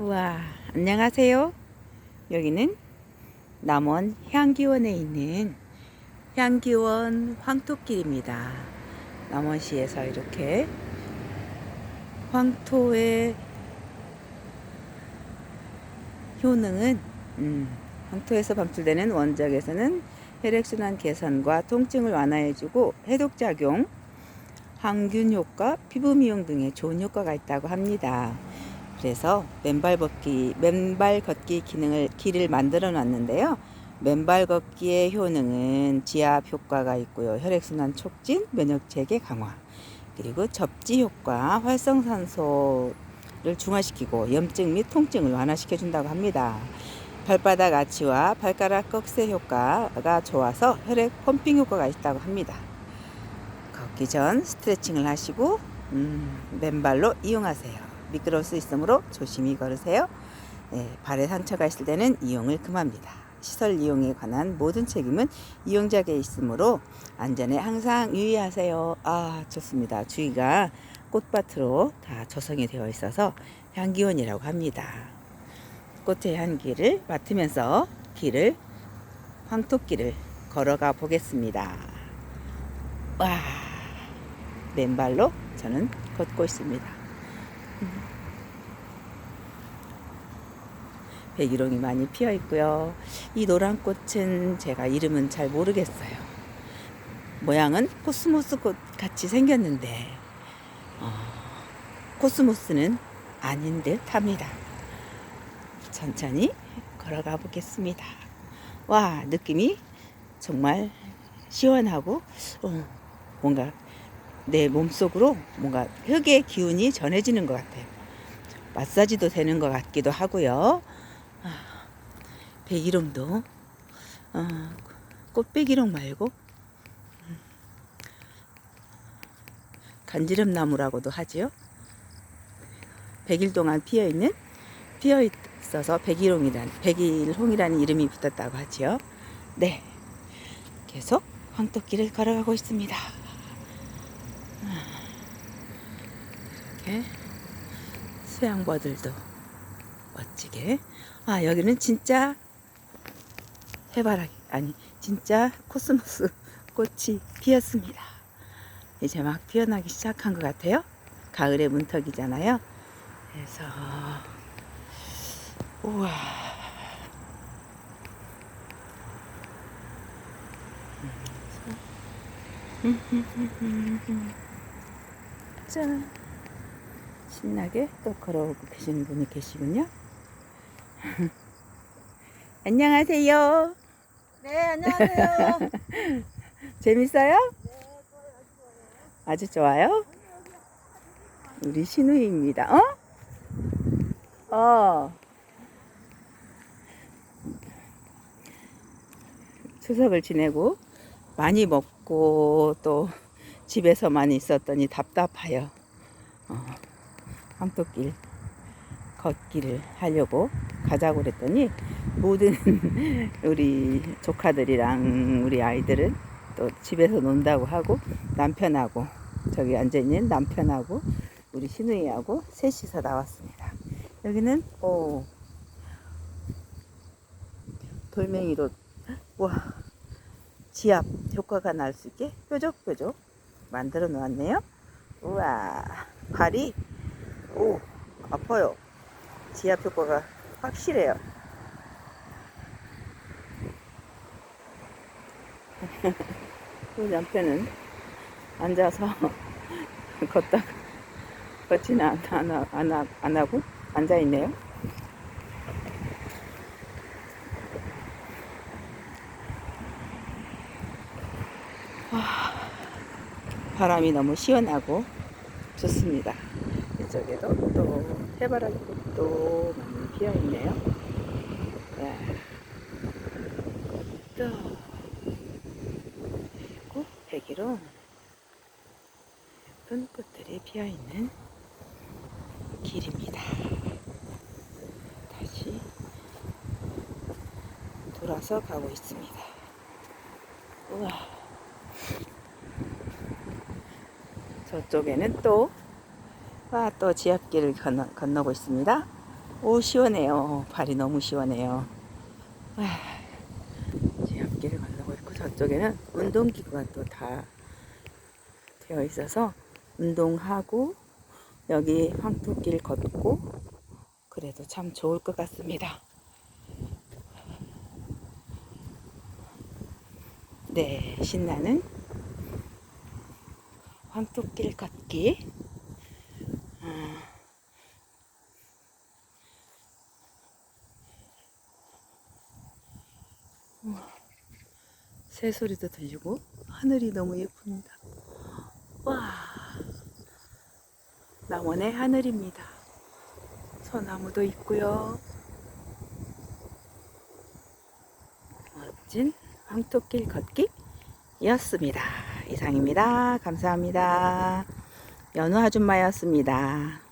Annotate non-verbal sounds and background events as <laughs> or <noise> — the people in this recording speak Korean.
우와, 안녕하세요. 여기는 남원 향기원에 있는 향기원 황토길입니다. 남원시에서 이렇게 황토의 효능은 음, 황토에서 방출되는 원적에서는 혈액순환 개선과 통증을 완화해주고 해독작용, 항균 효과, 피부 미용 등의 좋은 효과가 있다고 합니다. 그래서 맨발 걷기, 맨발 걷기 기능을 길을 만들어 놨는데요. 맨발 걷기의 효능은 지압 효과가 있고요. 혈액순환 촉진, 면역 체계 강화, 그리고 접지 효과, 활성산소를 중화시키고 염증 및 통증을 완화시켜 준다고 합니다. 발바닥 아치와 발가락 꺽쇠 효과가 좋아서 혈액 펌핑 효과가 있다고 합니다. 걷기 전 스트레칭을 하시고 음, 맨발로 이용하세요. 미끄러울 수 있으므로 조심히 걸으세요. 네, 발에 상처가 있을 때는 이용을 금합니다. 시설 이용에 관한 모든 책임은 이용자에게 있으므로 안전에 항상 유의하세요. 아, 좋습니다. 주위가 꽃밭으로 다 조성이 되어 있어서 향기원이라고 합니다. 꽃의 향기를 맡으면서 길을 황토길을 걸어가 보겠습니다. 와, 맨발로 저는 걷고 있습니다. 백일홍이 많이 피어 있고요. 이 노란 꽃은 제가 이름은 잘 모르겠어요. 모양은 코스모스 꽃 같이 생겼는데 어, 코스모스는 아닌 듯 합니다. 천천히 걸어가 보겠습니다. 와 느낌이 정말 시원하고 어, 뭔가 내 몸속으로 뭔가 흙의 기운이 전해지는 것 같아요. 마사지도 되는 것 같기도 하고요. 아, 백일홍도 어, 꽃백일홍 말고 음, 간지름 나무라고도 하지요. 백일 동안 피어 있는 피어 있어서 백일홍이란 백일홍이라는 이름이 붙었다고 하지요. 네, 계속 황토길을 걸어가고 있습니다. 이렇게 수양버들도 멋지게. 아 여기는 진짜 해바라기 아니 진짜 코스모스 꽃이 피었습니다. 이제 막 피어나기 시작한 것 같아요. 가을의 문턱이잖아요. 그래서 우와. 짠 신나게 또 걸어오고 계시는 분이 계시군요. <laughs> 안녕하세요. 네, 안녕하세요. <laughs> 재밌어요? 아주 좋아요. 우리 신우입니다. 어? 어. 추석을 지내고 많이 먹고 또 집에서만 있었더니 답답해요. 어. 황토길 걷기를 하려고 가자고 그랬더니 모든 <laughs> 우리 조카들이랑 우리 아이들은 또 집에서 논다고 하고 남편하고 저기 앉아있는 남편하고 우리 신우이하고 셋이서 나왔습니다. 여기는 오 돌멩이로 와 지압 효과가 날 수 있게 뾰족뾰족 만들어 놓았네요. 우와 발이 오, 아파요. 지압 효과가 확실해요. 우리 <laughs> 남편은 앉아서 <laughs> 걷다가 걷지는 안, 안, 하- 안, 하- 안 하고 앉아있네요. 와, 바람이 너무 시원하고 좋습니다. 이쪽에도 또 해바라기 꽃도 많이 피어 있네요. 네. 또 그리고 백일은 예쁜 꽃들이 피어 있는 길입니다. 다시 돌아서 가고 있습니다. 우와. 저쪽에는 또 와, 또 지압길을 건너, 건너고 있습니다. 오 시원해요. 발이 너무 시원해요. 아, 제 앞길을 가려고 했고 저쪽에는 운동기구가 또 다 되어 있어서 운동하고 여기 황토길 걷고 그래도 참 좋을 것 같습니다. 네, 신나는 황토길 걷기. 아, 새소리도 들리고 하늘이 너무 예쁩니다. 와, 남원의 하늘입니다. 소나무도 있고요. 멋진 황토길 걷기였습니다. 이상입니다. 감사합니다. 연우 아줌마였습니다.